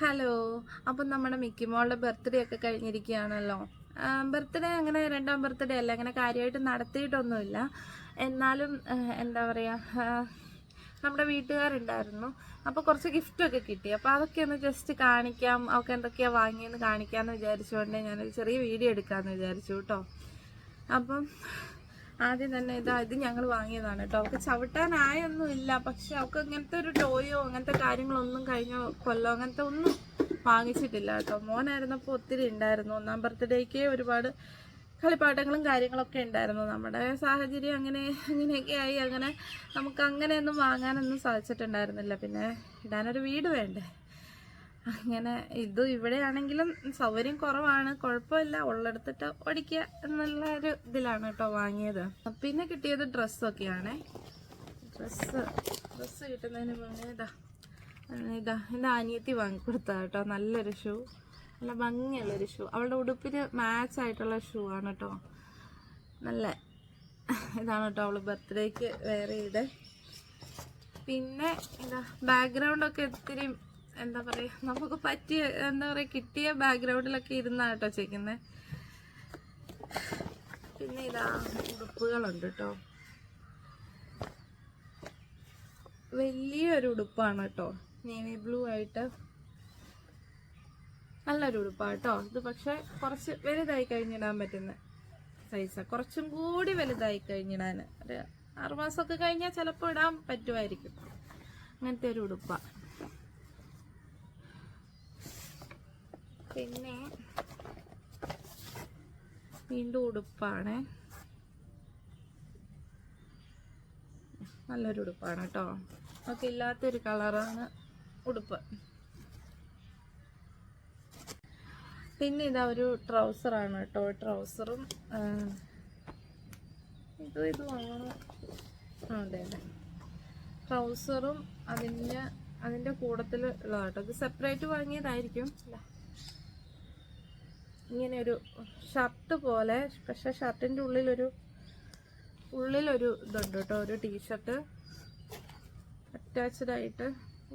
Hello അപ്പം നമ്മുടെ മിക്കിമോളുടെ birthday ഒക്കെ കഴിഞ്ഞിരിക്കുകയാണല്ലോ. ബർത്ത്ഡേ അങ്ങനെ രണ്ടാം ബർത്ത്ഡേ അല്ല. അങ്ങനെ കാര്യമായിട്ട് നടത്തിയിട്ടൊന്നുമില്ല. എന്നാലും എന്താ പറയുക നമ്മുടെ വീട്ടുകാരുണ്ടായിരുന്നു. അപ്പോൾ കുറച്ച് ഗിഫ്റ്റൊക്കെ കിട്ടി. അപ്പോൾ അതൊക്കെ ഒന്ന് ജസ്റ്റ് കാണിക്കാം. അവൾക്ക് എന്തൊക്കെയാണ് വാങ്ങിയെന്ന് കാണിക്കാമെന്ന് വിചാരിച്ചുകൊണ്ട് ഞാനൊരു ചെറിയ വീഡിയോ എടുക്കാമെന്ന് വിചാരിച്ചു കേട്ടോ. അപ്പം ആദ്യം തന്നെ ഇതാ ഇത് ഞങ്ങൾ വാങ്ങിയതാണ് കേട്ടോ അവൾക്ക് ചവിട്ടാനായൊന്നും ഇല്ല പക്ഷെ അവൾക്ക് ഇങ്ങനത്തെ ഒരു ടോയോ അങ്ങനത്തെ കാര്യങ്ങളൊന്നും കഴിഞ്ഞ കൊല്ലോ അങ്ങനത്തെ ഒന്നും വാങ്ങിച്ചിട്ടില്ല കേട്ടോ മോനായിരുന്നപ്പോൾ ഒത്തിരി ഉണ്ടായിരുന്നു. ഒന്നാം ബർത്ത്ഡേക്ക് ഒരുപാട് കളിപ്പാട്ടങ്ങളും കാര്യങ്ങളൊക്കെ ഉണ്ടായിരുന്നു. നമ്മുടെ സാഹചര്യം അങ്ങനെ അങ്ങനെയൊക്കെ ആയി അങ്ങനെ നമുക്ക് അങ്ങനെയൊന്നും വാങ്ങാനൊന്നും സാധിച്ചിട്ടുണ്ടായിരുന്നില്ല. പിന്നെ ഇടാനൊരു വീട് വേണ്ടേ? അങ്ങനെ ഇത് ഇവിടെയാണെങ്കിലും സൗകര്യം കുറവാണ്. കുഴപ്പമില്ല. ഉള്ളെടുത്തിട്ട് ഓടിക്കുക എന്നുള്ള ഒരു ഇതിലാണ് കേട്ടോ വാങ്ങിയത്. പിന്നെ കിട്ടിയത് ഡ്രസ്സൊക്കെയാണ് ഡ്രസ്സ് ഡ്രസ്സ് കിട്ടുന്നതിന് മുന്നേ ഇതാ ഇതാ എന്റെ അനിയത്തി വാങ്ങിക്കൊടുത്ത കേട്ടോ. നല്ലൊരു ഷൂ നല്ല ഭംഗിയുള്ളൊരു ഷൂ അവളുടെ ഉടുപ്പിന് മാച്ച് ആയിട്ടുള്ള ഷൂ ആണ് കേട്ടോ. നല്ല ഇതാണ് കേട്ടോ അവൾ ബർത്ത്ഡേക്ക് വെയർ ചെയ്ത്. പിന്നെ എന്താ ബാക്ക്ഗ്രൗണ്ടൊക്കെ ഒത്തിരി എന്താ പറയുക നമുക്ക് പറ്റിയ എന്താ പറയുക കിട്ടിയ ബാക്ക്ഗ്രൗണ്ടിലൊക്കെ ഇരുന്നാണ് കേട്ടോ ചെയ്യുന്നത് പിന്നെ ഇതാ ഉടുപ്പുകളുണ്ട് കേട്ടോ. വലിയൊരു ഉടുപ്പാണ് കേട്ടോ. നേവി ബ്ലൂ ആയിട്ട് നല്ലൊരു ഉടുപ്പാണ് കേട്ടോ. ഇത് പക്ഷെ കുറച്ച് വലുതായി കഴിഞ്ഞിടാൻ പറ്റുന്ന സൈസാണ് കുറച്ചും കൂടി വലുതായി കഴിഞ്ഞിടാൻ ഒരു ആറുമാസമൊക്കെ കഴിഞ്ഞാൽ ചിലപ്പോൾ ഇടാൻ പറ്റുമായിരിക്കും. അങ്ങനത്തെ ഒരു ഉടുപ്പാണ് പിന്നെ വീണ്ടും ഉടുപ്പാണ്. നല്ലൊരു ഉടുപ്പാണ് കേട്ടോ. ഒക്കെ ഇല്ലാത്തൊരു കളറാണ് ഉടുപ്പ്. പിന്നെ ഇതാ ഒരു ട്രൗസറാണ് കേട്ടോ. ട്രൗസറും ഇത് ഇത് വാങ്ങണം അതെ അതെ. ട്രൗസറും അതിന്റെ അതിന്റെ കൂടത്തിൽ ഉള്ളതാട്ടോ ഇത് സെപ്പറേറ്റ് വാങ്ങിയതായിരിക്കും. ഇങ്ങനെ ഒരു ഷർട്ട് പോലെ പക്ഷേ ഷർട്ടിന്റെ ഉള്ളിലൊരു ഉള്ളിലൊരു ഇതുണ്ട് കേട്ടോ ഒരു ടീഷർട്ട്. അറ്റാച്ച്ഡ് ആയിട്ട്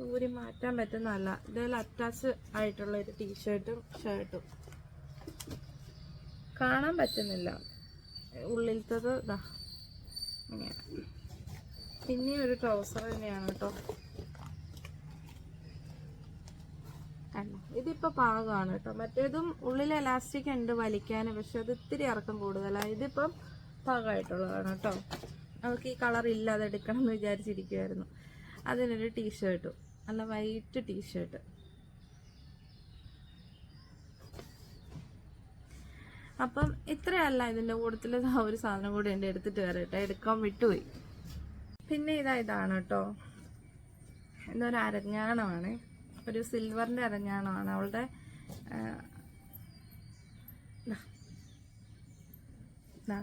ഊരി മാറ്റാൻ പറ്റുന്നതല്ല. ഇതിൽ അറ്റാച്ച് ആയിട്ടുള്ള ഒരു ടീഷർട്ടും ഷർട്ടും. കാണാൻ പറ്റുന്നില്ല. ഉള്ളിലത്തത് ഇതാ ഇങ്ങനെ. പിന്നെ ഒരു ട്രൗസർ തന്നെയാണ് കേട്ടോ. കണ്ടോ ഇതിപ്പോ പാകമാണ് കേട്ടോ മറ്റേതും ഉള്ളിൽ എലാസ്റ്റിക് ഉണ്ട് വലിക്കാൻ പക്ഷെ അത് ഇത്തിരി ഇറക്കം കൂടുതലാണ് ഇതിപ്പം പാകമായിട്ടുള്ളതാണ് കേട്ടോ നമുക്ക് ഈ കളർ ഇല്ലാതെ എടുക്കണം എന്ന് വിചാരിച്ചിരിക്കുമായിരുന്നു അതിനൊരു ടീഷർട്ടും നല്ല വൈറ്റ് ടീഷർട്ട് അപ്പം ഇത്രയല്ല ഇതിന്റെ കൂട്ടത്തിൽ ഒരു സാധനം കൂടി എന്റെ എടുത്തിട്ട് വരട്ടെ എടുക്കാൻ വിട്ടുപോയി. പിന്നെ ഇതാ ഇതാണ് കേട്ടോ ഇതൊരു അരഞ്ഞാണമാണ് ഒരു സിൽവറിന്റെ അരഞ്ഞാണമാണ് അവളുടെ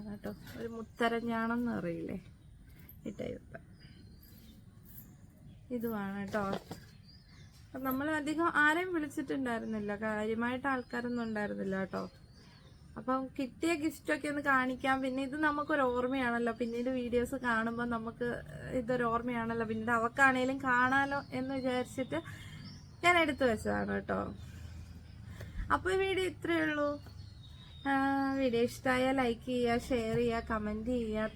കേട്ടോ. ഒരു മുത്തരഞ്ഞാണം എന്ന് പറയില്ലേ ഈ ടൈപ്പ് ഇതുമാണ് കേട്ടോ. നമ്മൾ അധികം ആരെയും വിളിച്ചിട്ടുണ്ടായിരുന്നില്ല. കാര്യമായിട്ട് ആൾക്കാരൊന്നും ഉണ്ടായിരുന്നില്ല കേട്ടോ. അപ്പം കിട്ടിയ ഗിഫ്റ്റൊക്കെ ഒന്ന് കാണിക്കാം. പിന്നെ ഇത് നമുക്കൊരു ഓർമ്മയാണല്ലോ. പിന്നീട് വീഡിയോസ് കാണുമ്പോൾ നമുക്ക് ഇതൊരു ഓർമ്മയാണല്ലോ. പിന്നീട് അവക്കാണേലും കാണാലോ എന്ന് വിചാരിച്ചിട്ട് ഞാൻ എടുത്തു വെച്ചതാണ് കേട്ടോ. അപ്പോൾ വീഡിയോ ഇത്രയേ ഉള്ളൂ. വീഡിയോ ഇഷ്ടമായാൽ ലൈക്ക് ചെയ്യുക ഷെയർ ചെയ്യുക കമന്റ് ചെയ്യുക.